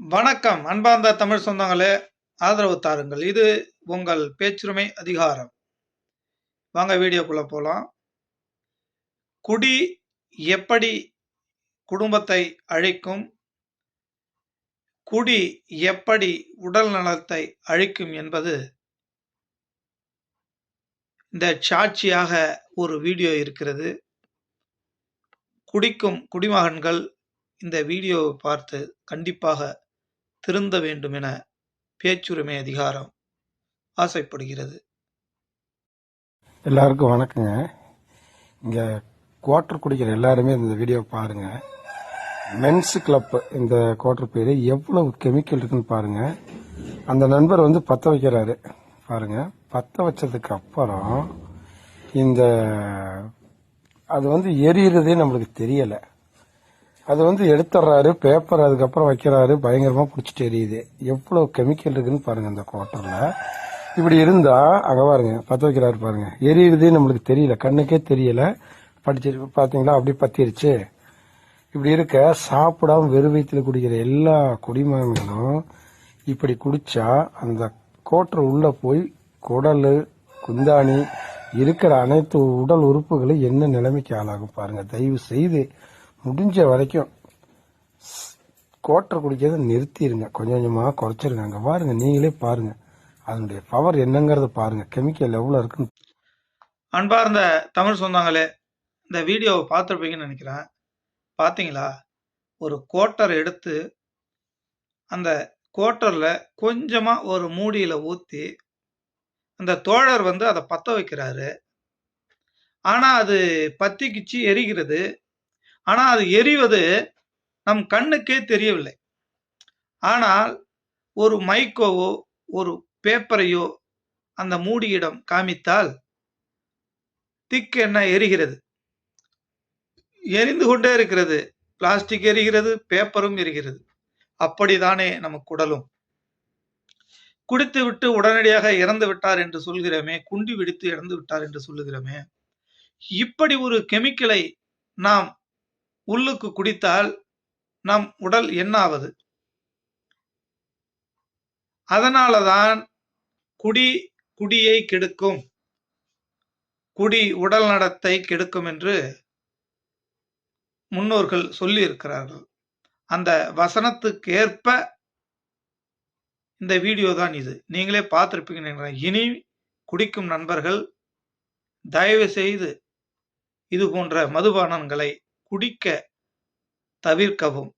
வணக்கம் அன்பார்ந்த தமிழ் சொந்தங்களே ஆதரவு தாருங்கள். இது உங்கள் பேச்சுரிமை அதிகாரம். வாங்க வீடியோக்குள்ள போலாம். குடி எப்படி குடும்பத்தை அழிக்கும்? குடி எப்படி உடல் நலத்தை அழிக்கும் என்பது இந்த சாட்சியாக ஒரு வீடியோ இருக்கிறது. குடிக்கும் குடிமகன்கள் இந்த வீடியோவை பார்த்து கண்டிப்பாக திருந்த வேண்டும் என பேச்சுரிமை அதிகாரம் ஆசைப்படுகிறது. எல்லாருக்கும் வணக்கங்க. இங்கே குவார்டர் குடிக்கிற எல்லாருமே இந்த வீடியோ பாருங்க. மென்ஸ் கிளப் இந்த குவார்டர் பேர் எவ்வளவு கெமிக்கல் இருக்குன்னு பாருங்க. அந்த நண்பர் வந்து பற்ற வைக்கிறாரு. பாருங்க. பற்ற வச்சதுக்கு அப்புறம் இந்த அது வந்து எரியறதே நம்மளுக்கு தெரியலை. அது வந்து எடுத்துடுறாரு பேப்பர் அதுக்கப்புறம் வைக்கிறாரு பயங்கரமாக பிடிச்சிட்டு எரியுது. எவ்வளோ கெமிக்கல் இருக்குன்னு பாருங்கள் அந்த குவார்டர்ல இப்படி இருந்தால் அங்கே பாருங்க பற்ற வைக்கிறாரு பாருங்க. எரியுறதே நம்மளுக்கு தெரியல கண்ணுக்கே தெரியல. படிச்சு பார்த்தீங்களா அப்படி பத்திருச்சு. இப்படி இருக்க சாப்பிடாம வெறும் வயிற்றுல குடிக்கிற எல்லா குடிமகன்களும் இப்படி குடிச்சா அந்த கோட்டர் உள்ளே போய் குடல் குந்தாணி இருக்கிற அனைத்து உடல் உறுப்புகளும் என்ன நிலைமைக்கு ஆளாகும் பாருங்கள் தயவு செய்து முடிஞ்ச வரைக்கும் கோட்டர் குடிக்கிறத நிறுத்திடுங்க கொஞ்சம் கொஞ்சமாக குறைச்சிருங்க. அங்கே பாருங்கள் நீங்களே பாருங்கள் அதனுடைய பவர் என்னங்கிறத பாருங்கள் கெமிக்கல் எவ்வளோ இருக்குன்னு. அன்பார்ந்த தமிழ் சொந்தங்களே இந்த வீடியோவை பார்த்துருப்பீங்கன்னு நினைக்கிறேன். பார்த்தீங்களா ஒரு கோட்டர் எடுத்து அந்த கோட்டர்ல கொஞ்சமாக ஒரு மூடியில் ஊற்றி அந்த தோழர் வந்து அதை பற்ற வைக்கிறாரு. ஆனால் அது பத்திக்கிச்சு எரிகிறது. ஆனா அது எரிவது நம் கண்ணுக்கே தெரியவில்லை. ஆனால் ஒரு மைக்கோவோ ஒரு பேப்பரையோ அந்த மூடியிடம் காமித்தால் திக் என்ன எரிகிறது? எரிந்து கொண்டே இருக்கிறது. பிளாஸ்டிக் எரிகிறது பேப்பரும் எரிகிறது. அப்படிதானே நமக்கு குடலும். குடித்து விட்டு உடனடியாக இறந்து விட்டார் என்று சொல்கிறோமே குண்டி விடுத்து இறந்து விட்டார் என்று சொல்லுகிறோமே இப்படி ஒரு கெமிக்கலை நாம் உள்ளுக்கு குடித்தால் நம் உடல் என்ன ஆவது அதனாலதான் குடி குடியை கெடுக்கும். குடி உடல் நடத்தை கெடுக்கும் என்று முன்னோர்கள் சொல்லி இருக்கிறார்கள் அந்த வசனத்துக்கு ஏற்ப இந்த வீடியோ தான் இது. நீங்களே பார்த்துருப்பீங்க நினைக்கிறேன். இனி குடிக்கும் நண்பர்கள் தயவு செய்து இது போன்ற மதுபானங்களை குடிக்க தவிர்க்கவும்.